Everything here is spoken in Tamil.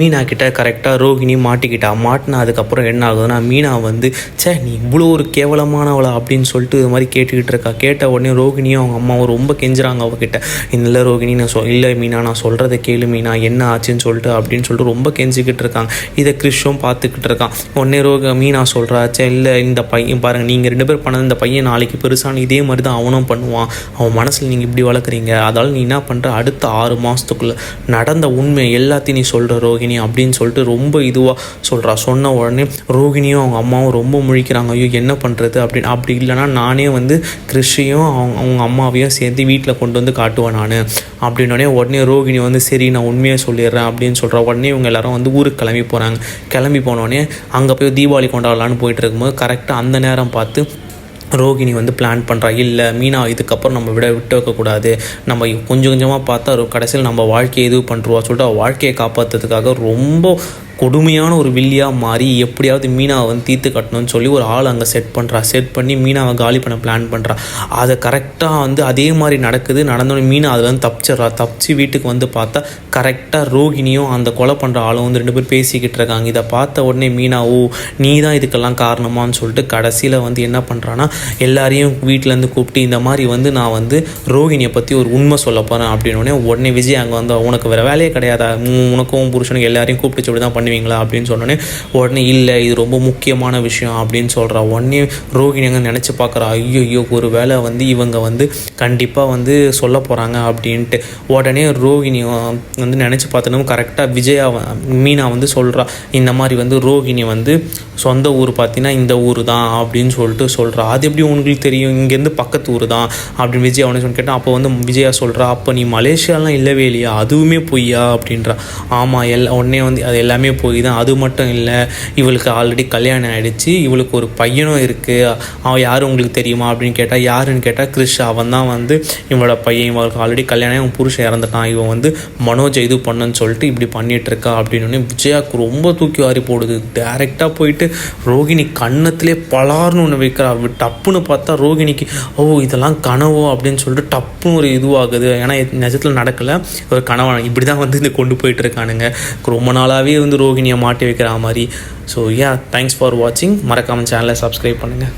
மீனா கிட்ட கரெக்டாக ரோகிணி மாட்டிக்கிட்டா மாட்டினா அதுக்கப்புறம் என்ன ஆகுதுன்னா மீனா வந்து ச்சே நீ இவ்வளோ ஒரு கேவலமானவளா அப்படின்னு சொல்லிட்டு இது மாதிரி கேட்டுக்கிட்டு இருக்கா. கேட்ட உடனே ரோகிணியும் அவங்க அம்மாவும் ரொம்ப கெஞ்சுறாங்க அவகிட்ட. இல்லை ரோஹிணி நான் சொல் இல்லை மீனா நான் சொல்கிறத கேளு மீனா என்ன ஆச்சுன்னு சொல்லிட்டு அப்படின்னு சொல்லிட்டு ரொம்ப கெஞ்சிக்கிட்டு இருக்காங்க. இதை கிறிஷும் பார்த்துக்கிட்டு இருக்கான். உடனே ரோக மீனா சொல்கிறா சே இல்லை இந்த பையன் பாருங்கள் நீங்கள் ரெண்டு பேர் பண்ணது இந்த பையன் நாளைக்கு பெருசான இதே மாதிரி தான் அவனும் பண்ணுவான். அவன் மனசில் நீங்கள் இப்படி வளர்க்குறீங்க. அதால் நீ என்ன பண்ணுற அடுத்த ஆறு மாதத்துக்குள்ளே நடந்த உண்மை எல்லாத்தையும் நீ சொல்கிற ரோகிணி அப்படின்னு சொல்லிட்டு ரொம்ப இதுவாக சொல்கிறா சொன்ன உடனே ரோகிணியும் அவங்க அம்மாவும் ரொம்ப முழிக்கிறாங்க. ஐயோ என்ன பண்ணுறது அப்படின்னு. அப்படி இல்லைன்னா நானே வந்து கிருஷியும் அவங்க அவங்க அம்மாவையும் சேர்த்து வீட்டில் கொண்டு வந்து காட்டுவேன் நான். அப்படின்னோடனே உடனே ரோகிணி வந்து சரி நான் உண்மையாக சொல்லிடுறேன் அப்படின்னு சொல்கிற உடனே இவங்க எல்லாரும் வந்து ஊருக்கு கிளம்பி போகிறாங்க கிளம்பி போனோடனே அங்கே போய் தீபாவளி கொண்டாடலான்னு போயிட்டு இருக்கும்போது கரெக்டாக அந்த நேரம் பார்த்து ரோகிணி வந்து பிளான் பண்ணுறா இல்லை மீனா இதுக்கப்புறம் நம்ம விட விட்டு வைக்கக்கூடாது நம்ம கொஞ்சம் கொஞ்சமாக பார்த்தா கடைசியில் நம்ம வாழ்க்கையை இது பண்ணுறோம் சொல்லிட்டு வாழ்க்கையை காப்பாற்றுறதுக்காக ரொம்ப கொடுமையான ஒரு வில்லியாக மாறி எப்படியாவது மீனாவை வந்து தீர்த்து கட்டணும்னு சொல்லி ஒரு ஆள் அங்கே செட் பண்ணுறா செட் பண்ணி மீனாவை காலி பண்ண பிளான் பண்ணுறா அதை கரெக்டாக வந்து அதே மாதிரி நடக்குது. நடந்தோடனே மீனா அதில் வந்து தப்பிச்சிட்றா. தப்பிச்சு வீட்டுக்கு வந்து பார்த்தா கரெக்டாக ரோகிணியும் அந்த கொலை பண்ணுற ஆளும் வந்து ரெண்டு பேர் பேசிக்கிட்டு இருக்காங்க. இதை பார்த்த உடனே மீனா ஓ நீ தான் இதுக்கெல்லாம் காரணமான்னு சொல்லிட்டு கடைசியில் வந்து என்ன பண்ணுறான்னா எல்லாரையும் வீட்டிலேருந்து கூப்பிட்டு இந்த மாதிரி வந்து நான் வந்து ரோகிணியை பற்றி ஒரு உண்மை சொல்ல போகிறேன் அப்படின்னு உடனே விஜய் அங்கே வந்து உனக்கு வேறு வேலையே கிடையாதா? உனக்கும் புருஷனுக்கு எல்லாரையும் கூப்பிட்டு சொல்லி தான் பண்ணுவீங்களா அப்படின்னு சொன்னோடனே உடனே இல்லை இது ரொம்ப முக்கியமான விஷயம் அப்படின்னு சொல்கிறா உடனே ரோஹிணி அங்கே நினச்சி பார்க்குறா ஐயோ ஐயோ ஒரு வேலை வந்து இவங்க வந்து கண்டிப்பாக வந்து சொல்ல போகிறாங்க அப்படின்ட்டு. உடனே ரோஹிணி வந்து நினச்சி பார்த்தனும் கரெக்டாக விஜயா மீனா வந்து சொல்கிறா இந்த மாதிரி வந்து ரோஹிணி வந்து சொந்த ஊர் பார்த்தீங்கன்னா இந்த ஊர் தான் அப்படின்னு சொல்லிட்டு சொல்கிறா அது எப்படி உங்களுக்கு தெரியும்? இங்கேருந்து பக்கத்து ஊர் தான் அப்படின்னு விஜய் அவனே சொல்லி கேட்டால் அப்போ வந்து விஜயா சொல்கிறா அப்போ நீ மலேசியாலாம் இல்லவே இல்லையா? அதுவுமே பொய்யா? அப்படின்றா. ஆமாம் எல்லாம் உடனே வந்து அது எல்லாமே போய் தான் அது மட்டும் இல்லை இவளுக்கு ஆல்ரெடி கல்யாணம் ஆகிடுச்சு இவளுக்கு ஒரு பையனும் இருக்குது அவன் யார் உங்களுக்கு தெரியுமா அப்படின்னு கேட்டால் யாருன்னு கேட்டால் கிறிஷ். அவன் தான் வந்து இவனோட பையன். இவளுக்கு ஆல்ரெடி கல்யாணம் அவன் இவன் புருஷன் இறந்துட்டான். இவன் வந்து மனோஜை இது பண்ணுன்னு சொல்லிட்டு இப்படி பண்ணிகிட்ருக்கா இருக்கா அப்படின்னு விஜயாவுக்கு ரொம்ப தூக்கி வாரி போடுது. டேரெக்டாக போயிட்டு ரோகிணி கன்னத்திலே பலார்னு ஒன்று வைக்கிறா. டப்புன்னு பார்த்தா ரோகிணிக்கு ஓ இதெல்லாம் கனவோ? அப்படின்னு சொல்லிட்டு டப்புன்னு ஒரு இதுவாகுது. ஏன்னா நிஜத்தில் நடக்கலை. ஒரு கனவான இப்படி தான் வந்து இந்த கொண்டு போயிட்டு இருக்கானுங்க. ரொம்ப நாளாகவே வந்து ரோஹிணியை மாட்டி வைக்கிற மாதிரி. ஸோ யா தேங்க்ஸ் ஃபார் வாட்சிங் மறக்காமல் சேனலை சப்ஸ்கிரைப் பண்ணுங்கள்